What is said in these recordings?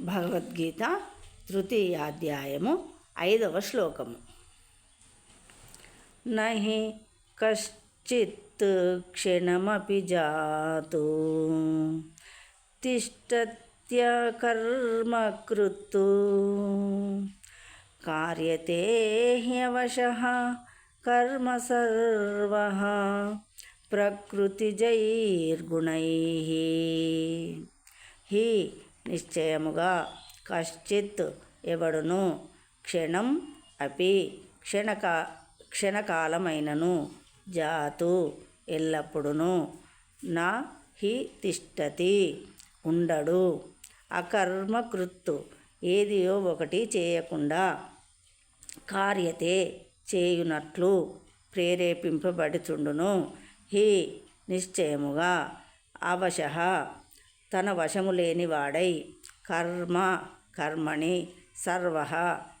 భగవద్గీత తృతీయాధ్యాయము ఐదవ శ్లోకము. నహి కశ్చిత్ క్షణమపి జాతు తిష్టత్యకర్మకృత్తు కార్యతే హ్యవశ కర్మ సర్వ ప్రకృతిజైర్గుణై హి నిశ్చయముగా కశ్చిత్ ఎవడును క్షణం అపి క్షణకా క్షణకాలమైనను జాతు ఎల్లప్పుడును నా హి తిష్టతి ఉండడు. అకర్మకృత్తు ఏదియో ఒకటి చేయకుండా కార్యతే చేయునట్లు ప్రేరేపింపబడుచుండును. హి నిశ్చయముగా అవశ తన వశము లేనివాడై కర్మ కర్మణి సర్వ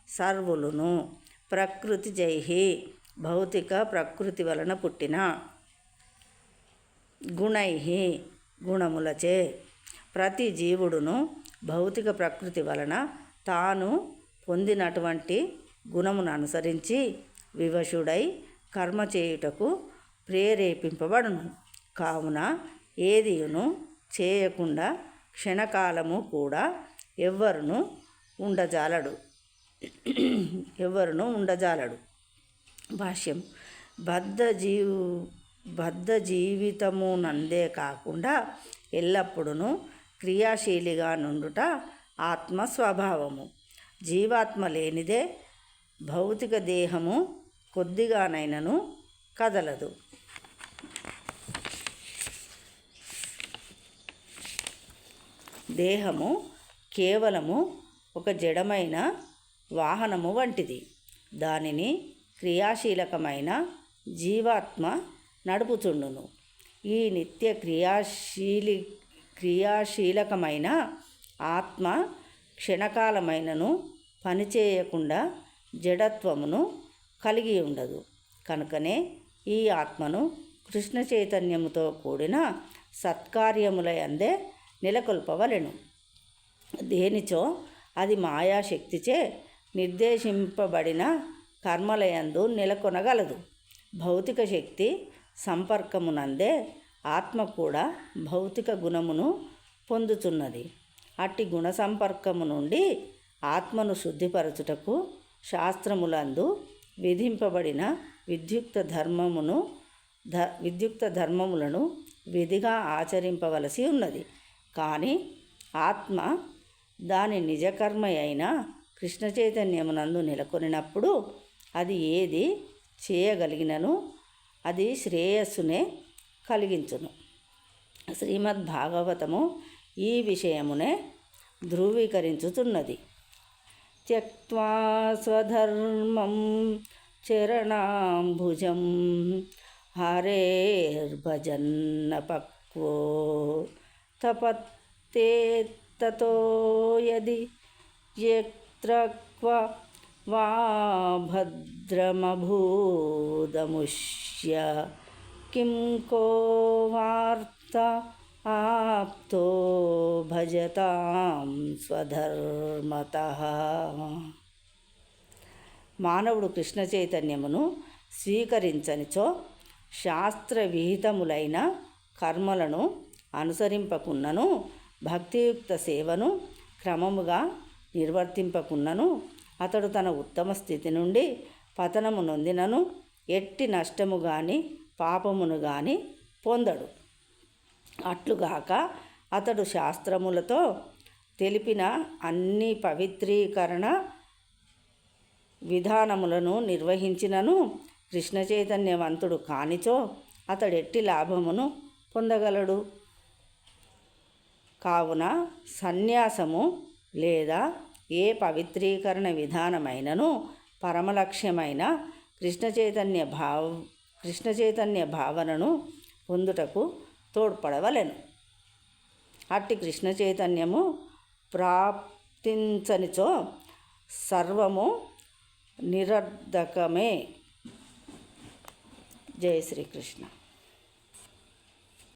సర్వులును ప్రకృతి జైహి భౌతిక ప్రకృతి వలన పుట్టిన. గుణై గుణములచే ప్రతి జీవుడును భౌతిక ప్రకృతి వలన తాను పొందినటువంటి గుణమును అనుసరించి వివశుడై కర్మ చేయుటకు ప్రేరేపింపబడును. కావున ఏదియును చేయకుండా క్షణకాలము కూడా ఎవ్వరును ఉండజాలడు. ఎవ్వరును ఉండజాలడు. భాష్యం. బద్ధ జీవు బద్ధ జీవితము నందే కాకుండా ఎల్లప్పుడూ క్రియాశీలిగా నుండుట ఆత్మ స్వభావము జీవాత్మ లేనిదే భౌతిక దేహము కొద్దిగానైనను కదలదు. దేహము కేవలము ఒక జడమైన వాహనము వంటిది. దానిని క్రియాశీలకమైన జీవాత్మ నడుపుచుండును. ఈ నిత్య క్రియాశీలి క్రియాశీలకమైన ఆత్మ క్షణకాలమైనను పనిచేయకుండా జడత్వమును కలిగి ఉండదు. కనుకనే ఈ ఆత్మను కృష్ణ చైతన్యముతో కూడిన సత్కార్యముల అందే నెలకొల్పవలెను. దేనిచో అది మాయాశక్తిచే నిర్దేశింపబడిన కర్మలయందు నెలకొనగలదు. భౌతిక శక్తి సంపర్కమునందే ఆత్మ కూడా భౌతిక గుణమును పొందుతున్నది అట్టి గుణ సంపర్కము నుండి ఆత్మను శుద్ధిపరచుటకు శాస్త్రములందు విధింపబడిన విద్యుక్త ధర్మమును ధ విద్యుక్త ధర్మములను విధిగా ఆచరింపవలసి ఉన్నది. కానీ ఆత్మ దాని నిజకర్మ అయిన కృష్ణ చైతన్యమునందు నెలకొనినప్పుడు అది ఏది చేయగలిగినను అది శ్రేయస్సునే కలిగించును. శ్రీమద్ భాగవతము ఈ విషయమునే ధృవీకరించుతున్నది త్యక్వా స్వధర్మం చరణాంభుజం హరేర్భజన్న పక్వో తపత్తే తతో యది యత్ర వా భద్రమభూదముష్య కిం కో వార్త ఆప్తో భజతాం స్వధర్మత మానవుడు కృష్ణ చైతన్యమును స్వీకరించనిచో శాస్త్రవిహితములైన కర్మలను అనుసరింపకున్నను భక్తియుక్త సేవను క్రమముగా నిర్వర్తింపకున్నను. అతడు తన ఉత్తమ స్థితి నుండి పతనము నొందినను ఎట్టి నష్టము కానీ పాపమును కానీ పొందడు. అట్లుగాక అతడు శాస్త్రములతో తెలిపిన అన్ని పవిత్రీకరణ విధానములను నిర్వహించినను కృష్ణ చైతన్యవంతుడు కానిచో అతడెట్టి లాభమును పొందగలడు. కావున సన్యాసము లేదా ఏ పవిత్రీకరణ విధానమైనను పరమలక్ష్యమైన కృష్ణ చైతన్య భావ కృష్ణ చైతన్య భావనను పొందుటకు తోడ్పడవలెను. అట్టి కృష్ణ చైతన్యము ప్రాప్తించనిచో సర్వము నిరర్ధకమే. జయ శ్రీకృష్ణ.